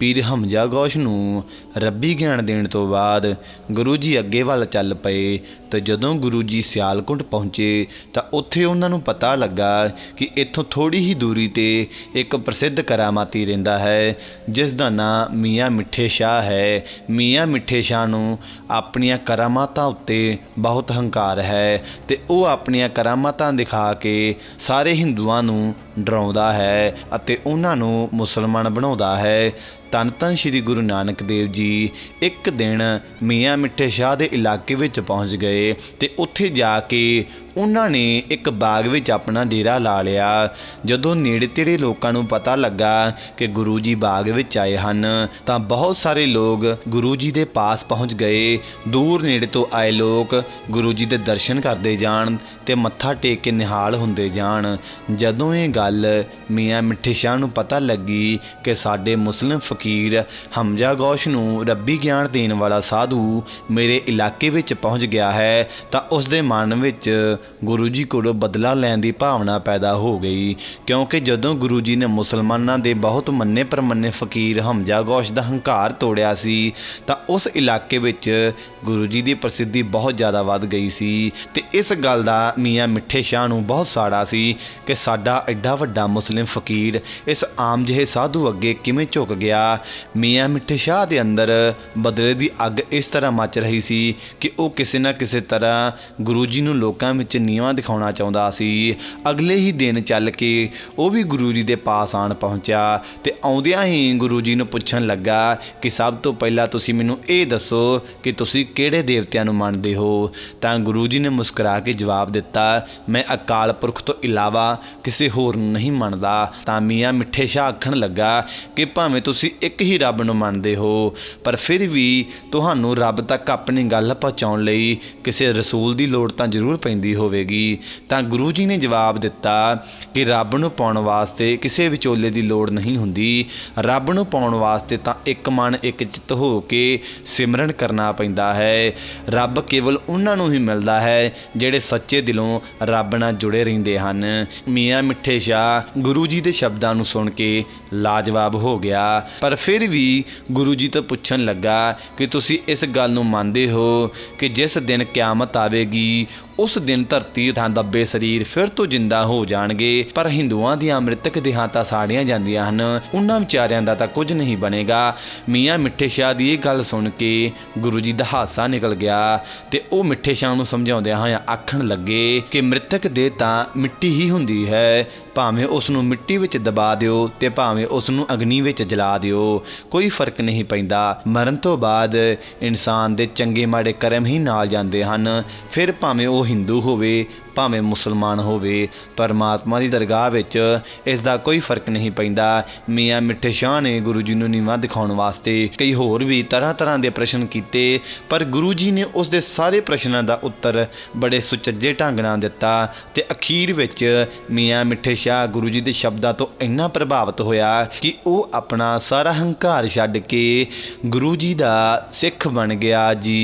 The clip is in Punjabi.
ਪੀਰ ਹਮਜਾ ਗੋਸ਼ ਨੂੰ ਰੱਬੀ ਗਿਆਨ ਦੇਣ ਤੋਂ ਬਾਅਦ ਗੁਰੂ ਜੀ ਅੱਗੇ ਵੱਲ ਚੱਲ ਪਏ ਤੇ ਜਦੋਂ ਗੁਰੂ ਜੀ ਸਿਆਲਕੁੰਟ ਪਹੁੰਚੇ ਤਾਂ ਉੱਥੇ ਉਹਨਾਂ ਨੂੰ ਪਤਾ ਲੱਗਾ ਕਿ ਇੱਥੋਂ ਥੋੜੀ ਹੀ ਦੂਰੀ ਤੇ ਇੱਕ ਪ੍ਰਸਿੱਧ ਕਰਾਮਾਤੀ ਰਹਿੰਦਾ ਹੈ, ਜਿਸ ਦਾ ਨਾਂ ਮੀਆਂ ਮਿੱਠੇ ਸ਼ਾਹ ਹੈ। ਮੀਆਂ ਮਿੱਠੇ ਸ਼ਾਹ ਨੂੰ ਆਪਣੀਆਂ ਕਰਾਮਾਤਾਂ ਉੱਤੇ ਬਹੁਤ ਹੰਕਾਰ ਹੈ ਤੇ ਉਹ ਆਪਣੀਆਂ ਕਰਾਮਾਤਾਂ ਦਿਖਾ ਕੇ ਸਾਰੇ ਹਿੰਦੂਆਂ ਨੂੰ ਡਰਾਉਂਦਾ ਹੈ ਅਤੇ ਉਹਨਾਂ ਨੂੰ ਮੁਸਲਮਾਨ ਬਣਾਉਂਦਾ ਹੈ। ਤਨ ਧੰਨ ਸ਼੍ਰੀ ਗੁਰੂ ਨਾਨਕ ਦੇਵ ਜੀ ਇੱਕ ਦਿਨ ਮੀਆਂ ਮਿੱਠੇ ਸ਼ਾਹ ਦੇ ਇਲਾਕੇ ਵਿੱਚ ਪਹੁੰਚ ਗਏ ਤੇ ਉੱਥੇ ਜਾ ਕੇ ਉਹਨਾਂ ਨੇ ਇੱਕ ਬਾਗ ਵਿੱਚ ਆਪਣਾ ਡੇਰਾ ਲਾ ਲਿਆ। ਜਦੋਂ ਨੇੜੇ ਤੇੜੇ ਲੋਕਾਂ ਨੂੰ ਪਤਾ ਲੱਗਾ ਕਿ ਗੁਰੂ ਜੀ ਬਾਗ ਵਿੱਚ ਆਏ ਹਨ, ਤਾਂ ਬਹੁਤ ਸਾਰੇ ਲੋਕ ਗੁਰੂ ਜੀ ਦੇ ਪਾਸ ਪਹੁੰਚ ਗਏ। ਦੂਰ ਨੇੜੇ ਤੋਂ ਆਏ ਲੋਕ ਗੁਰੂ ਜੀ ਦੇ ਦਰਸ਼ਨ ਕਰਦੇ ਜਾਣ ਤੇ ਮੱਥਾ ਟੇਕ ਕੇ ਨਿਹਾਲ ਹੁੰਦੇ ਜਾਣ। ਜਦੋਂ ਇਹ ਗੱਲ। ਮੀਆਂ ਮਿੱਠੇ ਸ਼ਾਹ ਨੂੰ ਪਤਾ ਲੱਗੀ ਕਿ ਸਾਡੇ ਮੁਸਲਿਮ ਫਕੀਰ ਹਮਜ਼ਾ ਗੌਸ਼ ਨੂੰ ਰੱਬੀ ਗਿਆਨ ਦੇਣ ਵਾਲਾ ਸਾਧੂ ਮੇਰੇ ਇਲਾਕੇ ਵਿੱਚ ਪਹੁੰਚ ਗਿਆ ਹੈ, ਤਾਂ ਉਸ ਦੇ ਮਨ ਵਿੱਚ ਗੁਰੂ ਜੀ ਕੋਲੋਂ ਬਦਲਾ ਲੈਣ ਦੀ ਭਾਵਨਾ ਪੈਦਾ ਹੋ ਗਈ। ਕਿਉਂਕਿ ਜਦੋਂ ਗੁਰੂ ਜੀ ਨੇ ਮੁਸਲਮਾਨਾਂ ਦੇ ਬਹੁਤ ਮੰਨੇ ਪਰਮੰਨੇ ਫਕੀਰ ਹਮਜ਼ਾ ਗੌਸ਼ ਦਾ ਹੰਕਾਰ ਤੋੜਿਆ ਸੀ, ਤਾਂ ਉਸ ਇਲਾਕੇ ਵਿੱਚ ਗੁਰੂ ਜੀ ਦੀ ਪ੍ਰਸਿੱਧੀ ਬਹੁਤ ਜ਼ਿਆਦਾ ਵੱਧ ਗਈ ਸੀ। ਤੇ ਇਸ ਗੱਲ ਦਾ ਮੀਆਂ ਮਿੱਠੇ ਸ਼ਾਹ ਨੂੰ ਬਹੁਤ ਸਾੜਾ ਸੀ ਕਿ ਸਾਡਾ ਐਡਾ ਵੱਡਾ ਮੁਸਲਿਮ ਫਕੀਰ ਇਸ ਆਮ ਜਿਹੇ ਸਾਧੂ ਅੱਗੇ ਕਿਵੇਂ ਝੁਕ ਗਿਆ? ਮੀਆਂ ਮਿੱਠੇ ਸ਼ਾਹ ਦੇ ਅੰਦਰ ਬਦਲੇ ਦੀ ਅੱਗ ਇਸ ਤਰ੍ਹਾਂ ਮੱਚ ਰਹੀ ਸੀ ਕਿ ਉਹ ਕਿਸੇ ਨਾ ਕਿਸੇ ਤਰ੍ਹਾਂ ਗੁਰੂ ਜੀ ਨੂੰ ਲੋਕਾਂ ਵਿੱਚ ਨੀਵਾਂ ਦਿਖਾਉਣਾ ਚਾਹੁੰਦਾ ਸੀ। ਅਗਲੇ ਹੀ ਦਿਨ ਚੱਲ ਕੇ ਉਹ ਵੀ ਗੁਰੂ ਜੀ ਦੇ ਪਾਸ ਆਣ ਪਹੁੰਚਿਆ ਤੇ ਆਉਂਦਿਆਂ ਹੀ ਗੁਰੂ ਜੀ ਨੂੰ ਪੁੱਛਣ ਲੱਗਾ ਕਿ, ਸਭ ਤੋਂ ਪਹਿਲਾਂ ਤੁਸੀਂ ਮੈਨੂੰ ਇਹ ਦੱਸੋ ਕਿ ਤੁਸੀਂ ਕਿਹੜੇ ਦੇਵਤਿਆਂ ਨੂੰ ਮੰਨਦੇ ਹੋ? ਤਾਂ ਗੁਰੂ ਜੀ ਨੇ ਮੁਸਕਰਾ ਕੇ ਜਵਾਬ ਦਿੱਤਾ, ਮੈਂ ਅਕਾਲ ਪੁਰਖ ਤੋਂ ਇਲਾਵਾ ਕਿਸੇ ਹੋਰ ਨੂੰ ਨਹੀਂ ਮੰਨਦਾ, ਤਾਂ ਮੀਆਂ ਮਿੱਠੇ ਸ਼ਾਹ ਆਖਣ ਲੱਗਾ ਕਿ ਭਾਵੇਂ ਤੁਸੀਂ ਇੱਕ ਹੀ ਰੱਬ ਨੂੰ ਮੰਨਦੇ ਹੋ, ਪਰ ਫਿਰ ਵੀ ਤੁਹਾਨੂੰ ਰੱਬ ਤੱਕ ਆਪਣੀ ਗੱਲ ਪਹੁੰਚਾਉਣ ਲਈ ਕਿਸੇ ਰਸੂਲ ਦੀ ਲੋੜ ਤਾਂ ਜ਼ਰੂਰ ਪੈਂਦੀ ਹੋਵੇਗੀ। ਤਾਂ ਗੁਰੂ ਜੀ ਨੇ ਜਵਾਬ ਦਿੱਤਾ ਕਿ ਰੱਬ ਨੂੰ ਪਾਉਣ ਵਾਸਤੇ ਕਿਸੇ ਵਿਚੋਲੇ ਦੀ ਲੋੜ ਨਹੀਂ ਹੁੰਦੀ। ਰੱਬ ਨੂੰ ਪਾਉਣ ਵਾਸਤੇ ਤਾਂ ਇੱਕ ਮਨ, ਇੱਕ ਚਿੱਤ ਹੋ ਕੇ ਸਿਮਰਨ ਕਰਨਾ ਪੈਂਦਾ ਹੈ। ਰੱਬ ਕੇਵਲ ਉਹਨਾਂ ਨੂੰ ਹੀ ਮਿਲਦਾ ਹੈ ਜਿਹੜੇ ਸੱਚੇ ਦਿਲੋਂ ਰੱਬ ਨਾਲ ਜੁੜੇ ਰਹਿੰਦੇ ਹਨ। ਮੀਆਂ ਮਿੱਠੇ ਸ਼ਾਹ ਗੁਰੂ ਜੀ ਦੇ ਸ਼ਬਦਾਂ ਨੂੰ ਸੁਣ ਕੇ ਲਾਜਵਾਬ ਹੋ ਗਿਆ। ਪਰ ਫਿਰ ਵੀ ਗੁਰੂ ਜੀ ਤੋਂ ਪੁੱਛਣ ਲੱਗਾ ਕਿ ਤੁਸੀਂ ਇਸ ਗੱਲ ਨੂੰ ਮੰਨਦੇ ਹੋ ਕਿ ਜਿਸ ਦਿਨ ਕਿਆਮਤ ਆਵੇਗੀ ਉਸ ਦਿਨ ਧਰਤੀ ਥਾਂ ਦੱਬੇ ਸਰੀਰ ਫਿਰ ਤੋਂ ਜਿੰਦਾ ਹੋ ਜਾਣਗੇ, ਪਰ ਹਿੰਦੂਆਂ ਦੀਆਂ ਮ੍ਰਿਤਕ ਦੇਹਾਂ ਤਾਂ ਸਾੜੀਆਂ ਜਾਂਦੀਆਂ ਹਨ। ਉਹਨਾਂ ਵਿਚਾਰਿਆਂ ਦਾ ਤਾਂ ਕੁਝ ਨਹੀਂ ਬਣੇਗਾ। ਮੀਆਂ ਮਿੱਠੇ ਸ਼ਾਹ ਦੀ ਇਹ ਗੱਲ ਸੁਣ ਕੇ ਗੁਰੂ ਜੀ ਦਾ ਹਾਸਾ ਨਿਕਲ ਗਿਆ ਤੇ ਉਹ ਮਿੱਠੇ ਸ਼ਾਹ ਨੂੰ ਸਮਝਾਉਂਦਿਆਂ ਹੋਇਆਂ ਆਖਣ ਲੱਗੇ ਕਿ ਮ੍ਰਿਤਕ ਦੇ ਤਾਂ ਮਿੱਟੀ ਹੀ ਹੁੰਦੀ ਹੈ ਭਾਵੇਂ ਉਸ ਨੂੰ ਮਿੱਟੀ ਵਿੱਚ ਦਬਾ ਦਿਓ ਤੇ ਭਾਵੇਂ ਉਸ ਨੂੰ ਅਗਨੀ ਵਿੱਚ ਜਲਾ ਦਿਓ, ਕੋਈ ਫ਼ਰਕ ਨਹੀਂ ਪੈਂਦਾ। ਮਰਨ ਤੋਂ ਬਾਅਦ ਇਨਸਾਨ ਦੇ ਚੰਗੇ ਮਾੜੇ ਕਰਮ ਹੀ ਨਾਲ ਜਾਂਦੇ ਹਨ। ਫਿਰ ਭਾਵੇਂ ਉਹ ਹਿੰਦੂ ਹੋਵੇ ਭਾਵੇਂ ਮੁਸਲਮਾਨ ਹੋਵੇ, ਪਰਮਾਤਮਾ ਦੀ ਦਰਗਾਹ ਵਿੱਚ ਇਸ ਦਾ ਕੋਈ ਫ਼ਰਕ ਨਹੀਂ ਪੈਂਦਾ। ਮੀਆਂ ਮਿੱਠੇ ਸ਼ਾਹ ਨੇ ਗੁਰੂ ਜੀ ਨੂੰ ਨੀਵਾਂ ਦਿਖਾਉਣ ਵਾਸਤੇ ਕਈ ਹੋਰ ਵੀ ਤਰ੍ਹਾਂ ਤਰ੍ਹਾਂ ਦੇ ਪ੍ਰਸ਼ਨ ਕੀਤੇ, ਪਰ ਗੁਰੂ ਜੀ ਨੇ ਉਸ ਦੇ ਸਾਰੇ ਪ੍ਰਸ਼ਨਾਂ ਦਾ ਉੱਤਰ ਬੜੇ ਸੁਚੱਜੇ ਢੰਗ ਨਾਲ ਦਿੱਤਾ ਤੇ ਅਖੀਰ ਵਿੱਚ ਮੀਆਂ ਮਿੱਠੇ ਸ਼ਾਹ ਗੁਰੂ ਜੀ ਦੇ ਸ਼ਬਦਾਂ ਤੋਂ ਇੰਨਾ ਪ੍ਰਭਾਵਿਤ ਹੋਇਆ ਕਿ ਉਹ ਆਪਣਾ ਸਾਰਾ ਹੰਕਾਰ ਛੱਡ ਕੇ ਗੁਰੂ ਜੀ ਦਾ ਸਿੱਖ ਬਣ ਗਿਆ ਜੀ।